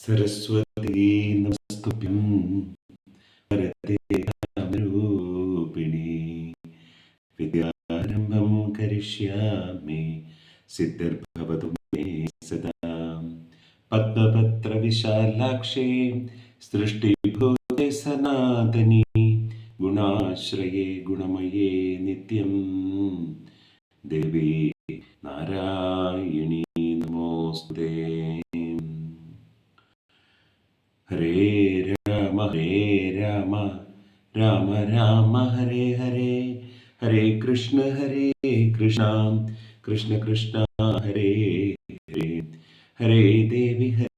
സരസ്വതീ നമസ്തുഭ്യം. പരദേഹാമരൂപിണി വിദ്യാരംഭം കരിഷ്യാമി. സിദ്ധിർഭവതു may സദാ. പത്മപത്രവിശാലാക്ഷേ സൃഷ്ടിഭൂതെ സനാതനി. ഗുണാശ്രയേ ഗുണമയേ നിത്യം. ദേവി നാരായണീ നമോസ്തേ हरे राम हरे राम राम राम, हरे हरे हरे कृष्ण हरे कृष्ण कृष्ण कृष्ण, हरे हरे हरे, देवी, हरे।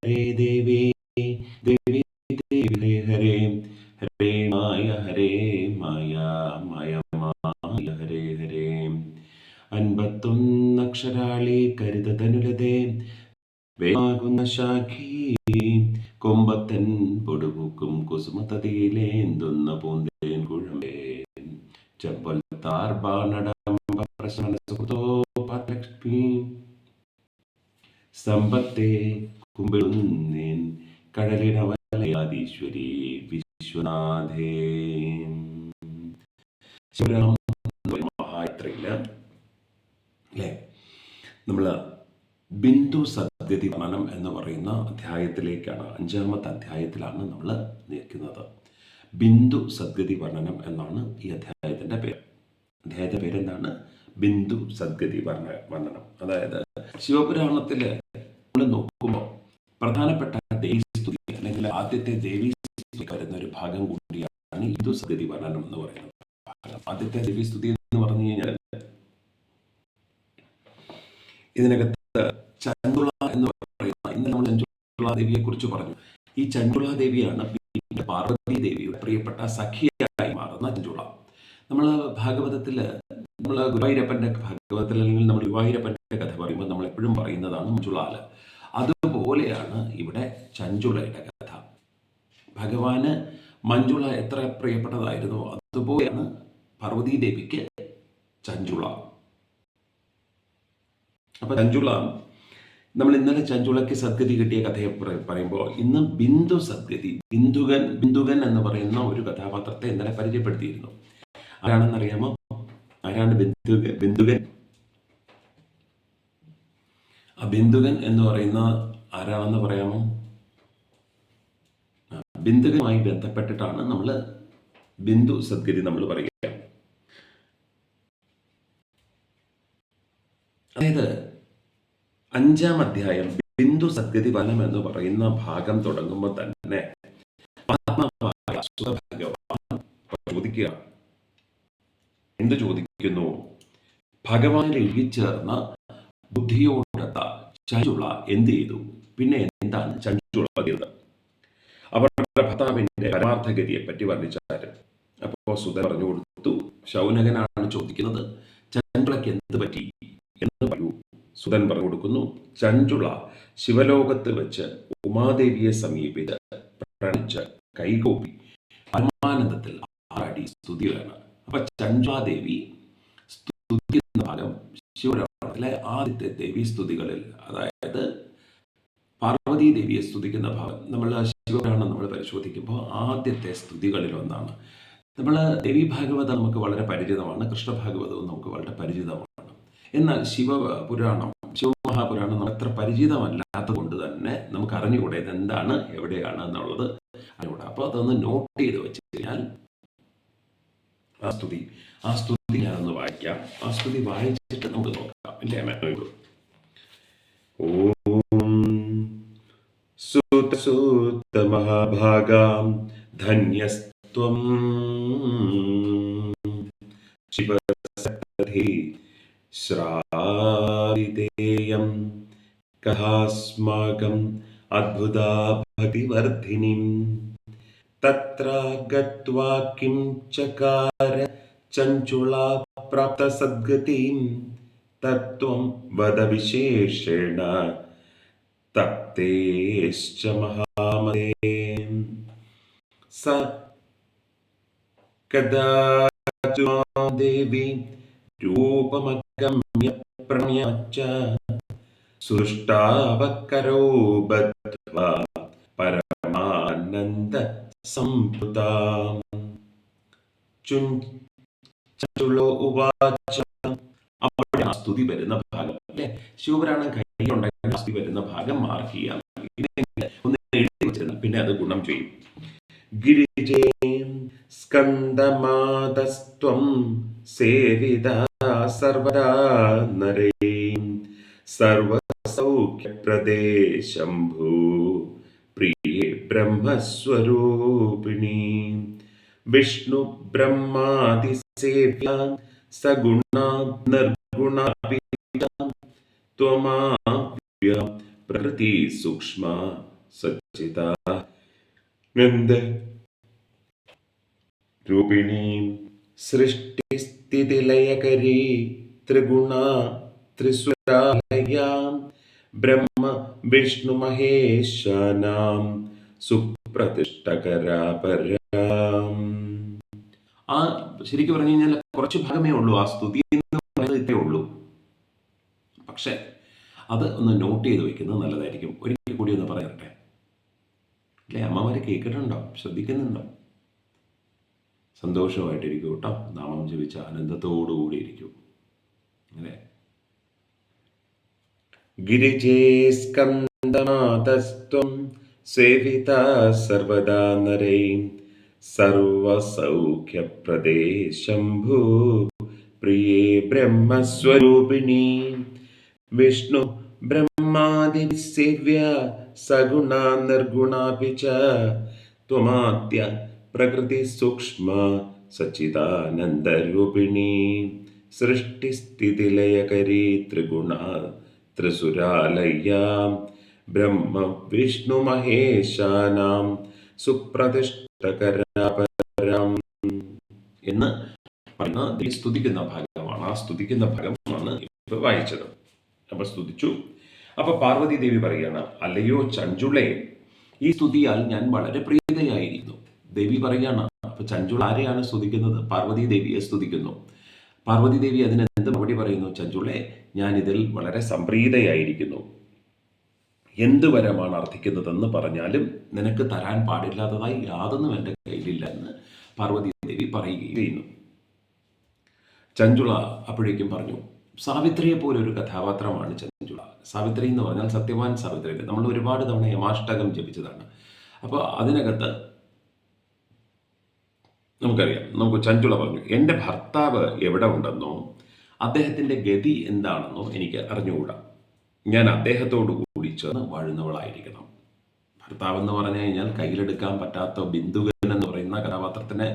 ശിവരാം മഹായത്രയിൽ അല്ലേ? നമ്മൾ ബിന്ദു എന്ന് പറയുന്ന അധ്യായത്തിലേക്കാണ് അഞ്ചാമത്തെ അധ്യായത്തിലാണ് നമ്മൾ നിൽക്കുന്നത്. ബിന്ദു സദ്ഗതി വർണനം എന്നാണ് ഈ അധ്യായത്തിന്റെ പേര്. അധ്യായത്തിന്റെ പേരെന്താണ്? ബിന്ദു സദ്ഗതി വർണ വർണനം അതായത് ശിവപുരാണത്തിൽ നമ്മൾ നോക്കുമ്പോൾ പ്രധാനപ്പെട്ട ദേവീസ്തുതി അല്ലെങ്കിൽ ആദ്യത്തെ ദേവീസ്തുതി വരുന്ന ഒരു ഭാഗം കൂടിയാണ് ഹിന്ദു സദ്ഗതി വർണനം എന്ന് പറയുന്നത്. ആദ്യത്തെ ദിവ്യസ്തുതി എന്ന് പറഞ്ഞു കഴിഞ്ഞാൽ ഇതിനകത്ത് ചണ്ടുള എന്ന് പറയുന്ന ഇന്ന് നമ്മൾ ചണ്ടുള ദേവിയെ കുറിച്ച് പറഞ്ഞു. ഈ ചണ്ടുള ദേവിയാണ് പാർവതി ദേവിയുടെ പ്രിയപ്പെട്ട സഖിയായി മാറുന്ന ചണ്ടുള നമ്മൾ ഭാഗവതത്തിൽ നമ്മൾ ഗുരുവായൂരപ്പന്റെ ഭാഗവതത്തിൽ അല്ലെങ്കിൽ നമ്മൾ ഗുരുവായൂരപ്പന്റെ കഥ പറയുമ്പോൾ നമ്മൾ എപ്പോഴും പറയുന്നതാണ് മഞ്ചുളാൽ അതുപോലെയാണ് ഇവിടെ ചഞ്ചുളയുടെ കഥ. ഭഗവാന് മഞ്ചുള എത്ര പ്രിയപ്പെട്ടതായിരുന്നു അതുപോലെയാണ് പാർവതി ദേവിക്ക് ചഞ്ചുള. അപ്പൊ ചഞ്ചുള നമ്മൾ ഇന്നലെ ചഞ്ചുളയ്ക്ക് സദ്ഗതി കിട്ടിയ കഥയെ പറ- പറയുമ്പോൾ ഇന്ന് ബിന്ദു സദ്ഗതി ബിന്ദുകൻ ബിന്ദുകൻ എന്ന് പറയുന്ന ഒരു കഥാപാത്രത്തെ ഇന്നലെ പരിചയപ്പെടുത്തിയിരുന്നു. ആരാണെന്ന് അറിയാമോ ആരാണ് ബിന്ദുകൻ ബിന്ദുകൻ? ആ ബിന്ദുകൻ എന്ന് പറയുന്ന ആരാണെന്ന് പറയാമോ? ബിന്ദുകമായി ബന്ധപ്പെട്ടിട്ടാണ് നമ്മൾ ബിന്ദു സദ്ഗതി നമ്മൾ പറയുക. അതായത് അഞ്ചാം അധ്യായം ബിന്ദു സദ്ഗതി വനം എന്ന് പറയുന്ന ഭാഗം തുടങ്ങുമ്പോൾ തന്നെ ചോദിക്കുക. എന്ത് ചോദിക്കുന്നു? ഭഗവാനിൽ ഇഴുകിച്ചേർന്ന ബുദ്ധിയോടത്ത ചഞ്ചുള എന്ത് ചെയ്തു? പിന്നെ എന്താണ് ചഞ്ചുള പതിയത് അവരുടെ ഭർത്താവിന്റെ പരമാർത്ഥഗതിയെ പറ്റി വർണിച്ചാര് അപ്പോ സുധ പറഞ്ഞു കൊടുത്തു ശൗനകനാണ് ചോദിക്കുന്നത് ചഞ്ചുളയ്ക്ക് എന്ത് പറ്റി? എന്ന് പറയൂ സുധൻ പറഞ്ഞു കൊടുക്കുന്നു ചഞ്ചുള ശിവലോകത്ത് വെച്ച് ഉമാദേവിയെ സമീപിച്ച് പ്രണിച്ച് കൈകോപ്പി പരമാനന്ദത്തിൽ ആടി സ്തുതിയാണ് അപ്പൊ ചഞ്ചുളാദേവി സ്തുതിക്കുന്ന ഭാഗം ശിവപുരാണത്തിലെ ആദ്യത്തെ ദേവി സ്തുതികളിൽ അതായത് പാർവതി ദേവിയെ സ്തുതിക്കുന്ന ഭാഗം നമ്മൾ ശിവപുരാണം നമ്മൾ പരിശോധിക്കുമ്പോൾ ആദ്യത്തെ സ്തുതികളിൽ ഒന്നാണ്. നമ്മൾ ദേവി ഭാഗവതം നമുക്ക് വളരെ പരിചിതമാണ് കൃഷ്ണഭാഗവതവും നമുക്ക് വളരെ പരിചിതമാണ്. എന്നാൽ ശിവപുരാണം ശിവമഹാപുരാണം നമ്മൾ അത്ര പരിചിതമല്ലാത്തത് കൊണ്ട് തന്നെ നമുക്ക് അറിഞ്ഞുകൂടെ ഇത് എന്താണ് എവിടെയാണ് എന്നുള്ളത് അറിഞ്ഞുകൂടാ. അപ്പോൾ അതൊന്ന് നോട്ട് ചെയ്ത് വെച്ച് കഴിഞ്ഞാൽ ആ സ്തുതി ആ സ്തുതി ഞാനൊന്ന് വായിക്കാം. ആ സ്തുതി വായിച്ചിട്ട് നമുക്ക് നോക്കാം. അല്ലേ അമ്മ? ഓം ധന്യസ്ത്വം. ശിവസതി श्रारितेयं कहास्माकम् अद्भुता भक्तिवर्धिनीं तत्र गत्वा किं चकार चञ्चुला प्राप्तसद्गतिं तत्त्वं वदविशेषेण तप्तेश्च महामते स कदा देवी രൂപമഗമ്യ പ്രണയച്ച സൃഷ്ടാവക്കരോ ബദ്ധ്വാ സംഭൃതാം ചുഞ്ചുളോ ഉവാച അവിടെ ആ സ്തുതി വരുന്ന ഭാഗം. അല്ലെ? ശിവപുരാണം കയ്യിലുണ്ടെങ്കിൽ ആ സ്തുതി വരുന്ന ഭാഗം മാർക്ക് ചെയ്യാം ഒന്ന് എഴുതി വെച്ചിരുന്ന പിന്നെ അത് ഗുണം ചെയ്യും. ഗിരിജേ സ്കന്ദമാതസ്ത്വം സേവിത സർവദാ നരേ സർവസൗഖ്യപ്രദേ ശംഭൂ പ്രിയേ ബ്രഹ്മസ്വരൂപിണി. വിഷ്ണു ബ്രഹ്മാതി സേവ്യ സഗുണ നിർഗുണാപി ത്വമാവ്യ പ്രകൃതി സൂക്ഷ്മ സച്ചിത നന്ദ. രൂപിണി. സൃഷ്ടിസ്ഥിതിലയകരീ ത്രിഗുണ ത്രിസുരാലയാം. ബ്രഹ്മ വിഷ്ണു മഹേശാനാം. സുപ്രതിഷ്ഠകരാപരാം. ആ ശരിക്കും പറഞ്ഞു കഴിഞ്ഞാൽ കുറച്ച് ഭാഗമേ ഉള്ളൂ. ആ സ്തുതി എന്ന് പറയുന്നത് ഇത്രേ ഉള്ളൂ. പക്ഷേ അത് ഒന്ന് നോട്ട് ചെയ്ത് വെക്കുന്നത് നല്ലതായിരിക്കും. ഒരിക്കൽ കൂടി ഒന്ന് പറയട്ടെ? അല്ലേ അമ്മമാരെ കേൾക്കുന്നുണ്ടോ ശ്രദ്ധിക്കുന്നുണ്ടോ? സന്തോഷമായിട്ടിരിക്കും കേട്ടോ. നാമം ജപിച്ച ആനന്ദത്തോടുകൂടി ഇരിക്കും അങ്ങനെ ഗിരിജേ സ്കന്ദമാതസ്ത്വം സേവിത സർവദാ നരൈ സർവസൗഖ്യപ്രദേ ശംഭൂ പ്രിയേ ബ്രഹ്മസ്വരൂപിണി. വിഷ്ണു ബ്രഹ്മാദിസേവ്യ സഗുണ നിർഗുണാപി ത്വമാദ്യ പ്രകൃതി സൂക്ഷ്മ സച്ചിദാനന്ദരൂപിണി. സൃഷ്ടിസ്ഥിതിലയകരി ത്രിഗുണ വിഷ്ണു മഹേശാനാം. സുപ്രതിഷ്ഠകരാപരാം. എന്ന് പറയുന്ന സ്തുതിക്കുന്ന ഭാഗമാണ്. ആ സ്തുതിക്കുന്ന ഭാഗമാണ് ഇപ്പൊ വായിച്ചത്. അപ്പൊ സ്തുതിച്ചു. അപ്പൊ പാർവതി ദേവി പറയാണ് അല്ലയോ ചഞ്ചുളെ ഈ സ്തുതിയാൽ ഞാൻ വളരെ പ്രീതയായിരിക്കുന്നു ദേവി പറയുകയാണ് അപ്പൊ ചഞ്ചുൾ ആരെയാണ് സ്തുതിക്കുന്നത്? പാർവതി ദേവിയെ സ്തുതിക്കുന്നു. പാർവതി ദേവി അതിന് എന്ത് മറുപടി പറയുന്നു? ചഞ്ചുളെ ഞാൻ ഇതിൽ വളരെ സംപ്രീതയായിരിക്കുന്നു. എന്ത് വരമാണ് അർത്ഥിക്കുന്നതെന്ന് പറഞ്ഞാലും നിനക്ക് തരാൻ പാടില്ലാത്തതായി യാതൊന്നും എന്റെ കയ്യിലില്ല എന്ന് പാർവതി ദേവി പറയുകയും ചെയ്യുന്നു. ചഞ്ചുള അപ്പോഴേക്കും പറഞ്ഞു സാവിത്രിയെ പോലെ ഒരു കഥാപാത്രമാണ് ചഞ്ചുള. സാവിത്രി എന്ന് പറഞ്ഞാൽ സത്യവാൻ സാവിത്രി നമ്മൾ ഒരുപാട് തവണ യമാഷ്ടകം ജപിച്ചതാണ്. അപ്പോൾ അതിനകത്ത് നമുക്കറിയാം. നമുക്ക് ചഞ്ചുള പറഞ്ഞു. എന്റെ ഭർത്താവ് എവിടെ ഉണ്ടെന്നോ അദ്ദേഹത്തിന്റെ ഗതി എന്താണെന്നോ എനിക്ക് അറിഞ്ഞുകൂടാ. ഞാൻ അദ്ദേഹത്തോട് കൂടി ചേർന്ന് വാഴുന്നവളായിരിക്കണം. ഭർത്താവ് എന്ന് പറഞ്ഞു കഴിഞ്ഞാൽ കയ്യിലെടുക്കാൻ പറ്റാത്ത ബിന്ദുകൻ എന്ന് പറയുന്ന കഥാപാത്രത്തിനെ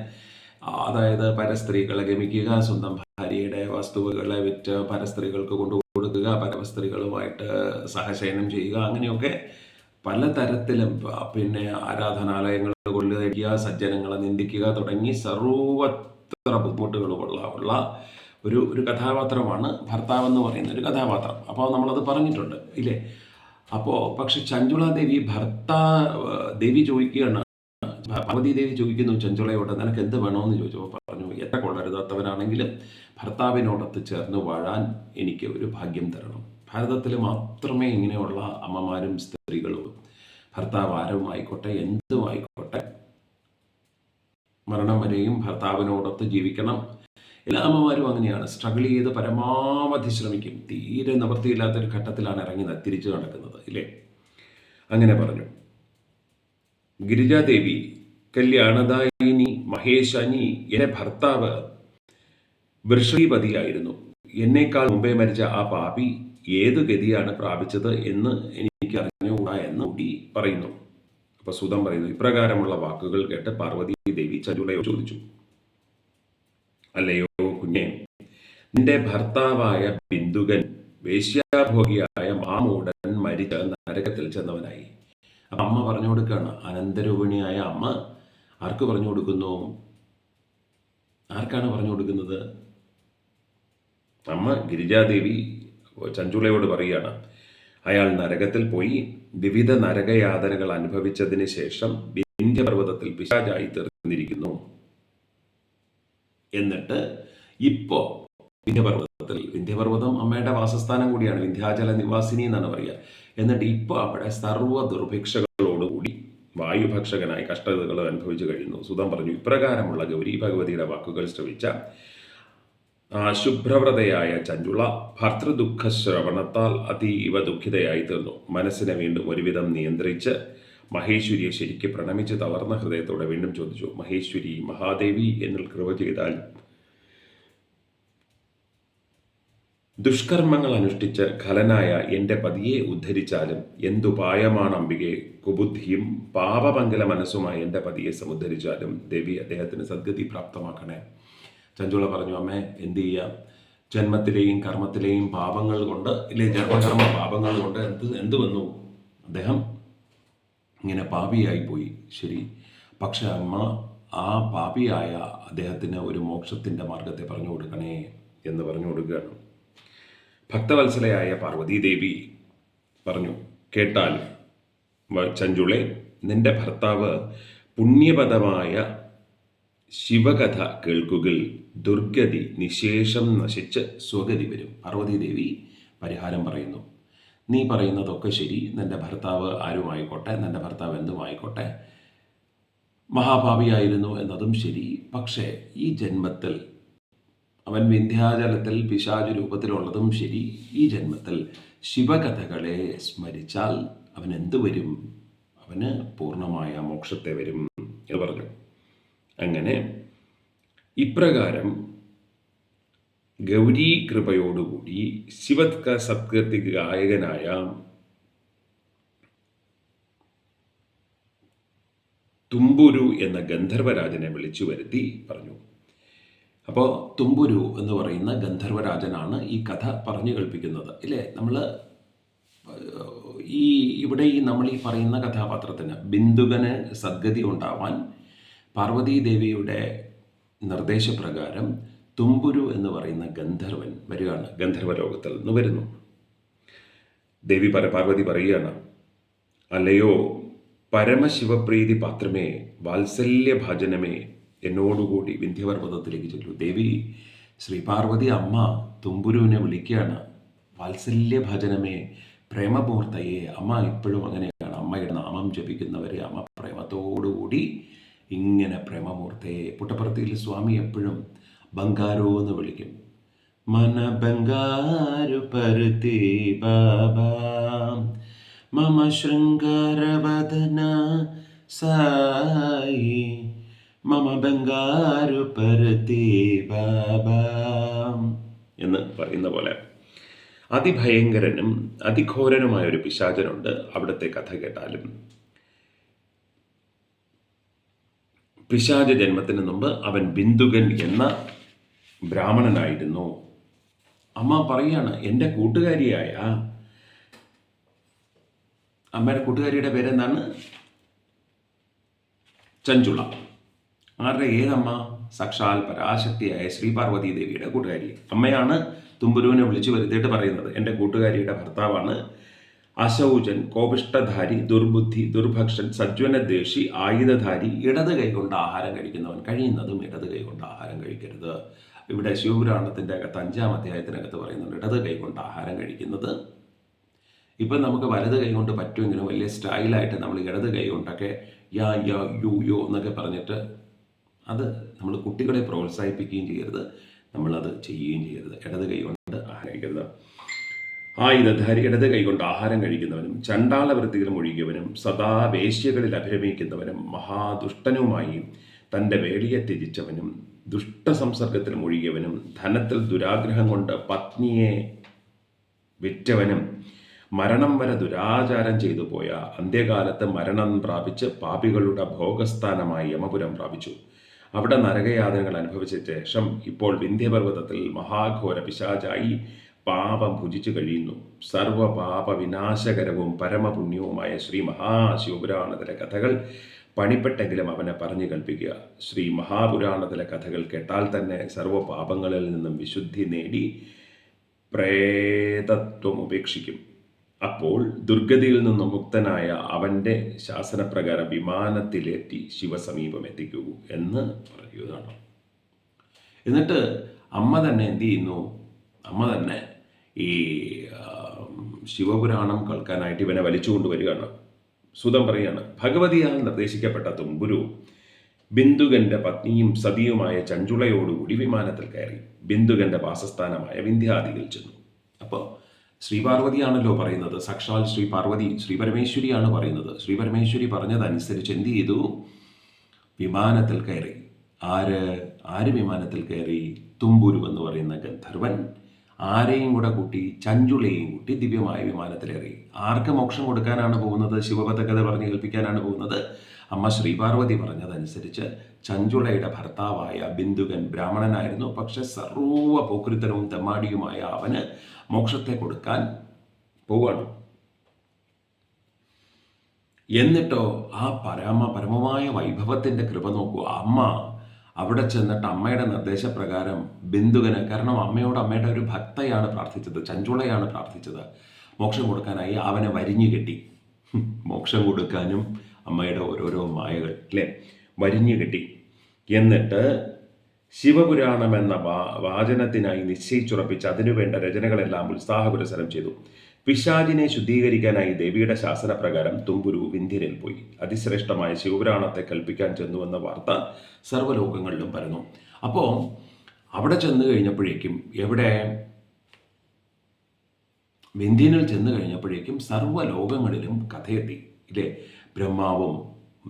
അതായത് പരസ്ത്രീകളെ ഗമിക്കുക സ്വന്തം ഭാര്യയുടെ വസ്തുവകളെ വിറ്റ് പരസ്ത്രീകൾക്ക് കൊണ്ടു കൊടുക്കുക പരസ്ത്രീകളുമായിട്ട് സഹശയനം ചെയ്യുക അങ്ങനെയൊക്കെ പലതരത്തിലും പിന്നെ ആരാധനാലയങ്ങൾ കൊള്ളുക സജ്ജനങ്ങളെ നിന്ദിക്കുക തുടങ്ങി സർവത്ര ബുദ്ധിമുട്ടുകളുമുള്ള ഉള്ള ഒരു ഒരു കഥാപാത്രമാണ് ഭർത്താവ് എന്ന് പറയുന്ന ഒരു കഥാപാത്രം. അപ്പോൾ നമ്മളത് പറഞ്ഞിട്ടുണ്ട് ഇല്ലേ? അപ്പോൾ പക്ഷെ ചഞ്ചുള ദേവി ഭർത്താ ദേവി ചോദിക്കുകയാണ്. പാർവതി ദേവി ചോദിക്കുന്നു ചഞ്ചുളയോട് നിനക്ക് എന്ത് വേണമെന്ന് ചോദിച്ചപ്പോൾ പറഞ്ഞു എത്ര കൊള്ളരുതാത്തവനാണെങ്കിലും ഭർത്താവിനോടൊത്ത് ചേർന്ന് വാഴാൻ എനിക്ക് ഒരു ഭാഗ്യം തരണം. ഭാരതത്തിൽ മാത്രമേ ഇങ്ങനെയുള്ള അമ്മമാരും സ്ത്രീകളും ഭർത്താവ് എന്തും ആയിക്കോട്ടെ മരണം വരെയും ഭർത്താവിനോടൊത്ത് ജീവിക്കണം. എല്ലാ അമ്മമാരും അങ്ങനെയാണ്. സ്ട്രഗിൾ ചെയ്ത് പരമാവധി ശ്രമിക്കും. തീരെ നിവൃത്തിയില്ലാത്തൊരു ഘട്ടത്തിലാണ് ഇറങ്ങി തിരിച്ചു നടക്കുന്നത് ഇല്ലേ? അങ്ങനെ പറഞ്ഞു. ഗിരിജാദേവി കല്യാണദായിനി മഹേശാനി എന്റെ ഭർത്താവ് വൃഷീപതിയായിരുന്നു എന്നേക്കാൾ മുമ്പേ മരിച്ച ആ പാപി ഏതു ഗതിയാണ് പ്രാപിച്ചത് എന്ന് എനിക്ക് അറിഞ്ഞുകൂടാ എന്ന് കൂടി പറയുന്നു. അപ്പൊ സുതം പറയുന്നു ഇപ്രകാരമുള്ള വാക്കുകൾ കേട്ട് പാർവതി ദേവി ചരുളയോ ചോദിച്ചു. അല്ലയോ കുഞ്ഞെ നിന്റെ ഭർത്താവായ ബിന്ദുകൻ വേശ്യാഭോഗിയായ മാമൂടൻ മരിച്ച നരകത്തിൽ ചെന്നവനായി. അപ്പൊ അമ്മ പറഞ്ഞു കൊടുക്കുകയാണ് അനന്തരൂപിണിയായ അമ്മ ആർക്ക് പറഞ്ഞു കൊടുക്കുന്നു? ആർക്കാണ് പറഞ്ഞു കൊടുക്കുന്നത്? അമ്മ ഗിരിജാദേവി ചഞ്ചുളയോട് പറയുകയാണ് അയാൾ നരകത്തിൽ പോയി വിവിധ നരകയാതനകൾ അനുഭവിച്ചതിന് ശേഷം വിന്ധ്യപർവതത്തിൽ പിശാചായി തീർന്നിരിക്കുന്നു. എന്നിട്ട് ഇപ്പോ വിന്ധ്യപർവതത്തിൽ വിന്ധ്യപർവതം അമ്മയുടെ വാസസ്ഥാനം കൂടിയാണ് വിന്ധ്യാചല നിവാസിനി എന്നാണ് പറയുക. എന്നിട്ട് ഇപ്പോൾ അവിടെ സർവ ദുർഭിക്ഷകളോടുകൂടി വായു വായുഭക്ഷകനായി കഷ്ടതകൾ അനുഭവിച്ചു കഴിയുന്നു സുതം പറഞ്ഞു ഇപ്രകാരമുള്ള ഗൗരി ഭഗവതിയുടെ വാക്കുകൾ ശ്രവിച്ച ശുഭ്രവ്രതയായ ചഞ്ചുള ഭർത്തൃദുഃഖ ശ്രവണത്താൽ അതീവ ദുഃഖിതയായി തീർന്നു. മനസ്സിനെ വീണ്ടും ഒരുവിധം നിയന്ത്രിച്ച് മഹേശ്വരിയെ ശരിക്ക് പ്രണമിച്ച് തളർന്ന ഹൃദയത്തോടെ വീണ്ടും ചോദിച്ചു മഹേശ്വരി മഹാദേവി എന്നിൽ കൃപ ചെയ്താൽ ദുഷ്കർമ്മങ്ങൾ അനുഷ്ഠിച്ച് ഖലനായ എന്റെ പതിയെ ഉദ്ധരിച്ചാലും എന്തുപായമാണ് അംബികയെ കുബുദ്ധിയും പാപമംഗല മനസ്സുമായി എന്റെ പതിയെ സമുദ്ധരിച്ചാലും ദേവി അദ്ദേഹത്തിന് സദ്ഗതി പ്രാപ്തമാക്കണേ. ചഞ്ചുള പറഞ്ഞു അമ്മേ എന്ത് ചെയ്യാം? ജന്മത്തിലെയും കർമ്മത്തിലെയും പാപങ്ങൾ കൊണ്ട് ഇല്ലേ ജന്മകർമ്മ പാപങ്ങൾ കൊണ്ട് എന്ത് എന്ത് വന്നു? അദ്ദേഹം ഇങ്ങനെ പാപിയായി പോയി ശരി. പക്ഷെ അമ്മ ആ പാപിയായ അദ്ദേഹത്തിന് ഒരു മോക്ഷത്തിന്റെ മാർഗത്തെ പറഞ്ഞു കൊടുക്കണേ എന്ന് പറഞ്ഞു കൊടുക്കുകയാണ്. ഭക്തവത്സലയായ പാർവതീദേവി പറഞ്ഞു കേട്ടാൽ ചഞ്ചുളെ നിന്റെ ഭർത്താവ് പുണ്യപദമായ ശിവകഥ കേൾക്കുകിൽ ദുർഗതി നിശേഷം നശിച്ച് സ്വഗതി വരും. പാർവതീദേവി പരിഹാരം പറയുന്നു. നീ പറയുന്നതൊക്കെ ശരി. നിന്റെ ഭർത്താവ് ആരുമായിക്കോട്ടെ? നിന്റെ ഭർത്താവ് എന്തുമായിക്കോട്ടെ? മഹാഭാവിയായിരുന്നു എന്നതും ശരി. പക്ഷേ ഈ ജന്മത്തിൽ അവൻ വിന്ധ്യാചലത്തിൽ പിശാചു രൂപത്തിലുള്ളതും ശരി. ഈ ജന്മത്തിൽ ശിവകഥകളെ സ്മരിച്ചാൽ അവൻ എന്തു വരും അവന് പൂർണമായ മോക്ഷത്തെ വരും എന്ന് പറഞ്ഞു. അങ്ങനെ ഇപ്രകാരം ഗൗരീ കൃപയോടുകൂടി ശിവത്ക സത്കൃതി ഗായകനായ തുമ്പുരു എന്ന ഗന്ധർവരാജനെ വിളിച്ചു വരുത്തി പറഞ്ഞു. അപ്പോൾ തുമ്പുരു എന്ന് പറയുന്ന ഗന്ധർവരാജനാണ് ഈ കഥ പറഞ്ഞു കേൾപ്പിക്കുന്നത്. ഇല്ലേ? നമ്മൾ ഈ ഇവിടെ ഈ നമ്മൾ ഈ പറയുന്ന കഥാപാത്രത്തിന് ബിന്ദുകന് സദ്ഗതി ഉണ്ടാവാൻ പാർവതീ ദേവിയുടെ നിർദ്ദേശപ്രകാരം തുമ്പുരു എന്ന് പറയുന്ന ഗന്ധർവൻ വരികയാണ് ഗന്ധർവ ലോകത്തിൽ നിന്ന് വരുന്നു. ദേവി പര പാർവതി പറയുകയാണ് അല്ലയോ പരമശിവപ്രീതി പാത്രമേ വാത്സല്യഭാജനമേ എന്നോടുകൂടി വിന്ധ്യപർവതത്തിലേക്ക് ചെല്ലു. ദേവി ശ്രീ പാർവതി അമ്മ തുമ്പുരുവിനെ വിളിക്കുകയാണ് വാത്സല്യഭജനമേ പ്രേമമൂർത്തയെ അമ്മ ഇപ്പോഴും അങ്ങനെയാണ്. അമ്മയുടെ നാമം ജപിക്കുന്നവരെ അമ്മ പ്രേമത്തോടുകൂടി ഇങ്ങനെ പ്രേമമൂർത്തയെ പുട്ടപ്പുറത്തിയിൽ സ്വാമി എപ്പോഴും ബംഗാരോ എന്ന് വിളിക്കും. മന ബംഗാരു പരുത്തി ബാബ. മമ ശൃംഗാരവദന സായി. മമ ബംഗാരു പരുത്തി ബാബ എന്ന് പറയുന്ന പോലെ. അതിഭയങ്കരനും അതിഘോരനുമായ ഒരു പിശാചനുണ്ട് അവിടുത്തെ കഥ കേട്ടാലും. പിശാച ജന്മത്തിന് മുമ്പ് അവൻ ബിന്ദുകൻ എന്ന ബ്രാഹ്മണനായിരുന്നു. അമ്മ പറയാണ് എന്റെ കൂട്ടുകാരിയായ അമ്മയുടെ കൂട്ടുകാരിയുടെ പേരെന്താണ്? ചഞ്ചുള. ആരുടെ ഏതമ്മ? സാക്ഷാൽ പരാശക്തിയായ ശ്രീ പാർവതി ദേവിയുടെ കൂട്ടുകാരി. അമ്മയാണ് തുമ്പുരുവിനെ വിളിച്ചു വരുത്തിയിട്ട് പറയുന്നത്. എന്റെ കൂട്ടുകാരിയുടെ ഭർത്താവാണ് അശൗചൻ കോപിഷ്ടധാരി ദുർബുദ്ധി ദുർഭക്ഷൻ സജ്വനദ്വേഷി ആയുധധാരി ഇടത് കൈകൊണ്ട് ആഹാരം കഴിക്കുന്നവൻ കഴിയുന്നതും ഇടത് കൈകൊണ്ട് ആഹാരം കഴിക്കരുത്. ഇവിടെ ശിവപുരാണത്തിന്റെ അകത്ത് അഞ്ചാം അധ്യായത്തിനകത്ത് പറയുന്നുണ്ട് ഇടത് കൈകൊണ്ട് ആഹാരം കഴിക്കുന്നത്. ഇപ്പം നമുക്ക് വലത് കൈകൊണ്ട് പറ്റുമെങ്കിലും വലിയ സ്റ്റൈലായിട്ട് നമ്മൾ ഇടത് കൈ കൊണ്ടൊക്കെ യാ യാ യു യോ എന്നൊക്കെ പറഞ്ഞിട്ട് അത് നമ്മൾ കുട്ടികളെ പ്രോത്സാഹിപ്പിക്കുകയും ചെയ്യരുത്. നമ്മളത് ചെയ്യുകയും ചെയ്യരുത്. ഇടത് കൈകൊണ്ട് ആഹാരം കഴിക്കരുത്. ആയുധധാരി ഇടത് കൈകൊണ്ട് ആഹാരം കഴിക്കുന്നവനും ചണ്ടാള വൃത്തികൾ ഒഴുകിയവനും സദാ വേശ്യകളിൽ അഭിരമിക്കുന്നവനും മഹാദുഷ്ടനുമായി തന്റെ വേളിയെ ത്യജിച്ചവനും ദുഷ്ടസംസർഗത്തിൽ മുഴുകിയവനും ധനത്തിൽ ദുരാഗ്രഹം കൊണ്ട് പത്നിയെ വിറ്റവനും മരണം വരെ ദുരാചാരം ചെയ്തു പോയ അന്ത്യകാലത്ത് മരണം പ്രാപിച്ച് പാപികളുടെ ഭോഗസ്ഥാനമായി യമപുരം പ്രാപിച്ചു. അവിടെ നരകയാതനകൾ അനുഭവിച്ച ശേഷം ഇപ്പോൾ വിന്ധ്യപർവതത്തിൽ മഹാഘോര പിശാചായി പാപം ഭുജിച്ചു കഴിയുന്നു. സർവപാപ വിനാശകരവും പരമപുണ്യവുമായ ശ്രീ മഹാശിവപുരാണത്തിലെ കഥകൾ പണിപ്പെട്ടെങ്കിലും അവനെ പറഞ്ഞു കൽപ്പിക്കുക ശ്രീ മഹാപുരാണത്തിലെ കഥകൾ കേട്ടാൽ തന്നെ സർവപാപങ്ങളിൽ നിന്നും വിശുദ്ധി നേടി പ്രേതത്വം ഉപേക്ഷിക്കും. അപ്പോൾ ദുർഗതിയിൽ നിന്നും മുക്തനായ അവന്റെ ശാസനപ്രകാരം വിമാനത്തിലേറ്റി ശിവസമീപം എത്തിക്കൂ എന്ന് പറയുന്നതാണ് എന്നിട്ട് അമ്മ തന്നെ എന്ത് ചെയ്യുന്നു? അമ്മ തന്നെ ഈ ശിവപുരാണം കേൾക്കാനായിട്ട് ഇവനെ വലിച്ചു കൊണ്ടുവരികയാണ്. സുതം പറയാണ് ഭഗവതിയാൽ നിർദ്ദേശിക്കപ്പെട്ട തുമ്പുരു ബിന്ദുകന്റെ പത്നിയും സതിയുമായ ചഞ്ചുളയോടുകൂടി വിമാനത്തിൽ കയറി. ബിന്ദുകന്റെ വാസസ്ഥാനമായ വിന്ധ്യാദിയിൽ ചെന്നു. അപ്പോൾ ശ്രീപാർവതിയാണല്ലോ പറയുന്നത്. സാക്ഷാൽ ശ്രീ പാർവതി ശ്രീ പരമേശ്വരിയാണ് പറയുന്നത്. ശ്രീ പരമേശ്വരി പറഞ്ഞതനുസരിച്ച് എന്ത് ചെയ്തു? വിമാനത്തിൽ കയറി. ആര്? ആര് വിമാനത്തിൽ കയറി? തുമ്പുരു എന്ന് പറയുന്ന ഗന്ധർവൻ ആരെയും കൂടെ കൂട്ടി ചഞ്ചുളയെയും കൂട്ടി ദിവ്യമായ വിമാനത്തിലേറി. ആർക്ക് മോക്ഷം കൊടുക്കാനാണ് പോകുന്നത്? ശിവപഥകഥ പറഞ്ഞ് കേൾപ്പിക്കാനാണ് പോകുന്നത്? അമ്മ ശ്രീപാർവതി പറഞ്ഞതനുസരിച്ച് ചഞ്ചുളയുടെ ഭർത്താവായ ബിന്ദുകൻ ബ്രാഹ്മണനായിരുന്നു. പക്ഷെ സർവ പോക്രിത്തനവും തെമ്മാടിയുമായ അവന് മോക്ഷത്തെ കൊടുക്കാൻ പോവാണ്. എന്നിട്ടോ ആ പരമ പരമമായ വൈഭവത്തിന്റെ കൃപ നോക്കൂ. അമ്മ അവിടെ ചെന്നിട്ട് അമ്മയുടെ നിർദ്ദേശപ്രകാരം ബിന്ദുകന് കാരണം അമ്മയോട് അമ്മയുടെ ഒരു ഭക്തയാണ് പ്രാർത്ഥിച്ചത് ചഞ്ചുളയാണ് പ്രാർത്ഥിച്ചത് മോക്ഷം കൊടുക്കാനായി അവനെ വരിഞ്ഞു കെട്ടി. മോക്ഷം കൊടുക്കാനും അമ്മയുടെ ഓരോരോ മായകൾ അല്ലേ? വരിഞ്ഞു കെട്ടി. എന്നിട്ട് ശിവപുരാണം എന്ന വാചനത്തിനായി നിശ്ചയിച്ചുറപ്പിച്ച് അതിനുവേണ്ട രചനകളെല്ലാം ഉത്സാഹപുരസരം ചെയ്തു. പിശാചിനെ ശുദ്ധീകരിക്കാനായി ദേവിയുടെ ശാസനപ്രകാരം തുമ്പുരു വിന്ധ്യരിൽ പോയി. അതിശ്രേഷ്ഠമായ ശിവപുരാണത്തെ കൽപ്പിക്കാൻ ചെന്നുവെന്ന വാർത്ത സർവലോകങ്ങളിലും പരന്നു. അപ്പോൾ അവിടെ ചെന്ന് കഴിഞ്ഞപ്പോഴേക്കും എവിടെ? വിന്ധ്യനിൽ ചെന്ന് കഴിഞ്ഞപ്പോഴേക്കും സർവലോകങ്ങളിലും കഥയെത്തി. ഇല്ലേ? ബ്രഹ്മാവും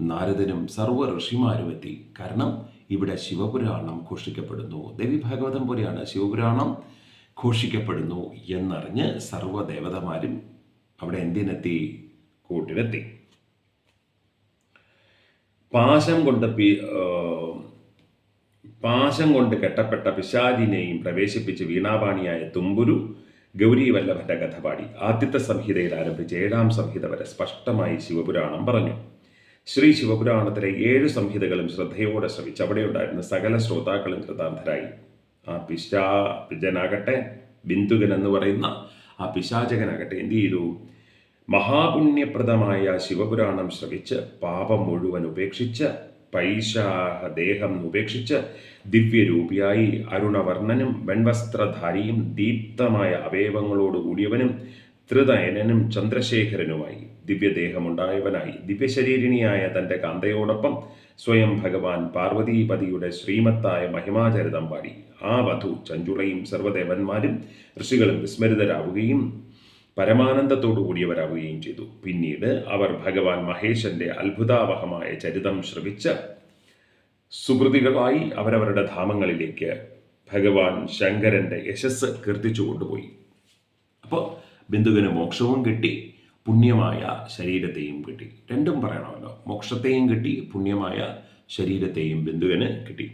നാരദനും സർവ ഋഷിമാരും എത്തി. കാരണം ഇവിടെ ശിവപുരാണം ഘോഷിക്കപ്പെടുന്നു. ദേവി ഭാഗവതം പോലെയാണ് ശിവപുരാണം. ഘോഷിക്കപ്പെടുന്നു എന്നറിഞ്ഞ് സർവദേവതമാരും അവിടെ എന്തിനെത്തി? കൂട്ടിനെത്തി പാശം കൊണ്ട് പി പാശം കൊണ്ട് കെട്ടപ്പെട്ട പിശാചിനെയും പ്രവേശിപ്പിച്ച് വീണാപാണിയായ തുമ്പുരു ഗൗരി വല്ലഭന്റെ കഥ പാടി ആദ്യത്തെ സംഹിതയിൽ ആരംഭിച്ച് ഏഴാം സംഹിത വരെ സ്പഷ്ടമായി ശിവപുരാണം പറഞ്ഞു. ശ്രീ ശിവപുരാണത്തിലെ ഏഴ് സംഹിതകളും ശ്രദ്ധയോടെ ശ്രവിച്ച് അവിടെ ഉണ്ടായിരുന്ന സകല ശ്രോതാക്കളും കൃതാർത്ഥരായി. ആ പിശാജനാകട്ടെ ബിന്ദുകൻ എന്ന് പറയുന്ന ആ പിശാചകനാകട്ടെ എന്തു ചെയ്തു? മഹാപുണ്യപ്രദമായ ശിവപുരാണം ശ്രവിച്ച് പാപം മുഴുവൻ ഉപേക്ഷിച്ച് പൈശാഹദേഹം ഉപേക്ഷിച്ച് ദിവ്യരൂപിയായി അരുണവർണനും വെൺവസ്ത്രധാരിയും ദീപ്തമായ അവയവങ്ങളോട് കൂടിയവനും ത്രിതയനനും ചന്ദ്രശേഖരനുമായി ദിവ്യദേഹമുണ്ടായവനായി ദിവ്യശരീരിണിയായ തന്റെ കാന്തയോടൊപ്പം സ്വയം ഭഗവാൻ പാർവതീപതിയുടെ ശ്രീമത്തായ മഹിമാചരിതം പാടി ആ വധു ചഞ്ചുളയും സർവദേവന്മാരും ഋഷികളും വിസ്മരിതരാവുകയും പരമാനന്ദത്തോടു കൂടിയവരാവുകയും ചെയ്തു. പിന്നീട് അവർ ഭഗവാൻ മഹേശന്റെ അത്ഭുതാവഹമായ ചരിതം ശ്രവിച്ച് സുഹൃതികളായി അവരവരുടെ ധാമങ്ങളിലേക്ക് ഭഗവാൻ ശങ്കരന്റെ യശസ് കീർത്തിച്ചു കൊണ്ടുപോയി അപ്പോൾ ബിന്ദുവിന് മോക്ഷവും കിട്ടി. പുണ്യമായ ശരീരത്തെയും കിട്ടി. രണ്ടും പറയണമല്ലോ. മോക്ഷത്തെയും കിട്ടി പുണ്യമായ ശരീരത്തെയും ബിന്ദുവിന് കിട്ടി.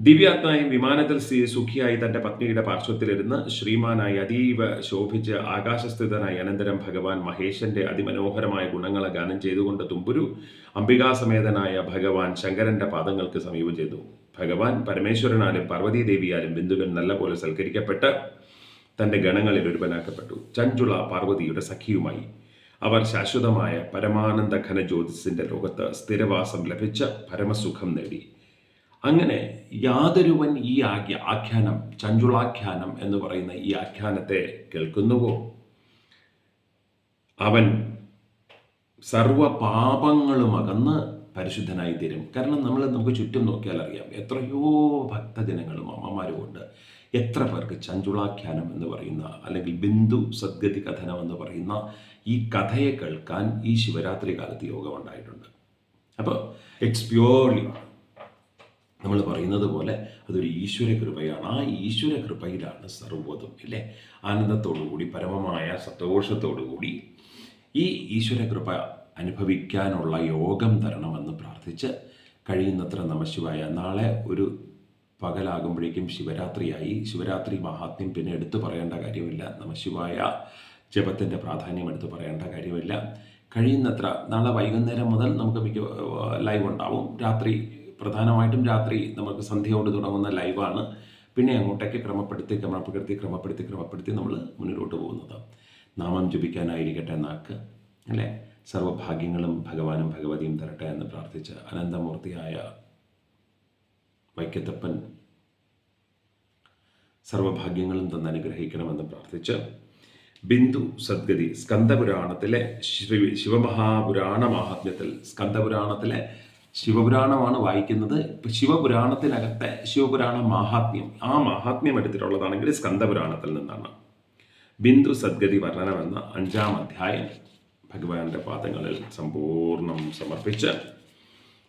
ദിവ്യാത്മായി വിമാനത്തിൽ സുഖിയായി തന്റെ പത്നിയുടെ പാർശ്വത്തിലിരുന്ന് ശ്രീമാനായി അതീവ ശോഭിച്ച് ആകാശസ്ഥിതനായി അനന്തരം ഭഗവാൻ മഹേശന്റെ അതിമനോഹരമായ ഗുണങ്ങളെ ഗാനം ചെയ്തുകൊണ്ട് തുമ്പുരു അംബികാസമേതനായ ഭഗവാൻ ശങ്കരന്റെ പാദങ്ങൾക്ക് സമീപം ചെയ്തു. ഭഗവാൻ പരമേശ്വരനാലും പാർവതീദേവിയാലും ബിന്ദുവിൻ നല്ലപോലെ സൽക്കരിക്കപ്പെട്ട് തന്റെ ഗണങ്ങളിൽ ഒരുവനാക്കപ്പെട്ടു. ചഞ്ചുള പാർവതിയുടെ സഖിയുമായി. അവർ ശാശ്വതമായ പരമാനന്ദ ഘന ജ്യോതിസിന്റെ ലോകത്ത് സ്ഥിരവാസം ലഭിച്ച പരമസുഖം നേടി. അങ്ങനെ യാതൊരുവൻ ഈ ആഖ്യ ആഖ്യാനം ചഞ്ചുളാഖ്യാനം എന്ന് പറയുന്ന ഈ ആഖ്യാനത്തെ കേൾക്കുന്നുവോ? അവൻ സർവ പാപങ്ങളും അകന്ന് പരിശുദ്ധനായി തീരും കാരണം നമ്മൾ നമുക്ക് ചുറ്റും നോക്കിയാൽ അറിയാം എത്രയോ ഭക്തജനങ്ങളും അമ്മമാരും ഉണ്ട് എത്ര പേർക്ക് ചഞ്ചുളാഖ്യാനം എന്ന് പറയുന്ന അല്ലെങ്കിൽ ബിന്ദു സദ്ഗതി കഥനം എന്ന് പറയുന്ന ഈ കഥയെ കേൾക്കാൻ ഈ ശിവരാത്രി കാലത്ത് യോഗം ഉണ്ടായിട്ടുണ്ട്. അപ്പോൾ ഇറ്റ്സ് പ്യൂർലി നമ്മൾ പറയുന്നത് പോലെ അതൊരു ഈശ്വര കൃപയാണ്. ആ ഈശ്വര കൃപയിലാണ് സർവതും ഇല്ലേ? ആനന്ദത്തോടുകൂടി പരമമായ സന്തോഷത്തോടുകൂടി ഈ ഈശ്വര കൃപ അനുഭവിക്കാനുള്ള യോഗം തരണമെന്ന് പ്രാർത്ഥിച്ച് കഴിയുന്നത്ര നമശിവായ നാളെ ഒരു പകലാകുമ്പോഴേക്കും ശിവരാത്രിയായി. ശിവരാത്രി മഹാത്മ്യം പിന്നെ എടുത്തു പറയേണ്ട കാര്യമില്ല. നമശിവായ ജപത്തിന്റെ പ്രാധാന്യം എടുത്തു പറയേണ്ട കാര്യമില്ല. കഴിയുന്നത്ര നാളെ വൈകുന്നേരം മുതൽ നമുക്ക് മിക്ക ലൈവ് ഉണ്ടാവും. രാത്രി പ്രധാനമായിട്ടും രാത്രി നമുക്ക് സന്ധ്യയോട് തുടങ്ങുന്ന ലൈവാണ് പിന്നെ അങ്ങോട്ടേക്ക് ക്രമപ്പെടുത്തി ക്രമപ്പെടുത്തി ക്രമപ്പെടുത്തി ക്രമപ്പെടുത്തി നമ്മൾ മുന്നിലോട്ട് പോകുന്നത്. നാമം ജപിക്കാനായിരിക്കട്ടെ നാക്ക് അല്ലേ? സർവഭാഗ്യങ്ങളും ഭഗവാനും ഭഗവതിയും തരട്ടെ എന്ന് പ്രാർത്ഥിച്ച് അനന്തമൂർത്തിയായ വൈക്കത്തപ്പൻ സർവഭാഗ്യങ്ങളും തന്ന് അനുഗ്രഹിക്കണമെന്ന് പ്രാർത്ഥിച്ച് ബിന്ദു സദ്ഗതി സ്കന്ദപുരാണത്തിലെ ശ്രീ ശിവമഹാപുരാണ മാഹാത്മ്യത്തിൽ സ്കന്ദപുരാണത്തിലെ ശിവപുരാണമാണ് വായിക്കുന്നത്. ശിവപുരാണത്തിനകത്തെ ശിവപുരാണ മാഹാത്മ്യം ആ മാഹാത്മ്യം എടുത്തിട്ടുള്ളതാണെങ്കിൽ സ്കന്ദപുരാണത്തിൽ നിന്നാണ്. ബിന്ദു സദ്ഗതി വർണനമെന്ന അഞ്ചാം അധ്യായം ഭഗവാന്റെ പാദങ്ങളിൽ സമ്പൂർണം സമർപ്പിച്ച്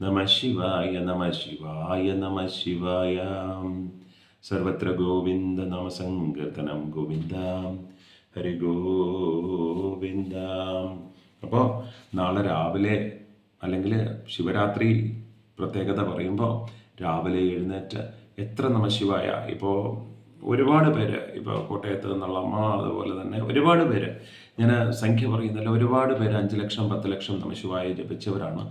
നമ ശിവായ നമ ശിവായ നമ ശിവായ സർവത്ര ഗോവിന്ദ നാമ സങ്കീർത്തനം ഗോവിന്ദ ഹരി ഗോവിന്ദ അപ്പോൾ നാളെ രാവിലെ അല്ലെങ്കിൽ ശിവരാത്രി പ്രത്യേകത പറയുമ്പോൾ രാവിലെ എഴുന്നേറ്റ് എത്ര നമശിവായ ഇപ്പോൾ ഒരുപാട് പേര് ഇപ്പോൾ കോട്ടയത്ത് നിന്നുള്ള അമ്മ അതുപോലെ തന്നെ ഒരുപാട് പേര്. ഞാൻ സംഖ്യ പറയുന്നില്ല ഒരുപാട് പേര് അഞ്ച് ലക്ഷം പത്ത് ലക്ഷം നമശിവായ ജപിച്ചവരാണ്.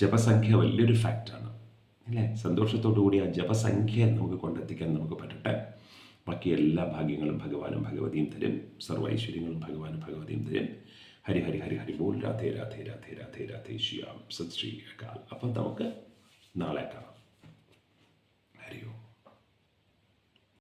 ജപസംഖ്യ വലിയൊരു ഫാക്റ്റാണ് അല്ലേ? സന്തോഷത്തോടു കൂടി ആ ജപസംഖ്യ നമുക്ക് കൊണ്ടെത്തിക്കാൻ നമുക്ക് പറ്റട്ടെ. ബാക്കി എല്ലാ ഭാഗ്യങ്ങളും ഭഗവാനും ഭഗവതിയും തരും. സർവ ഐശ്വര്യങ്ങളും ഭഗവാനും ഭഗവതിയും തരും. ഹരി ഹരി ഹരി ഹരി ബോൾ. രാധേ രാധേ രാധേ രാധേ രാധേ ശ്യാം സത് ശ്രീ അകാൽ. അപ്പം നമുക്ക് നാളെ കാണാം.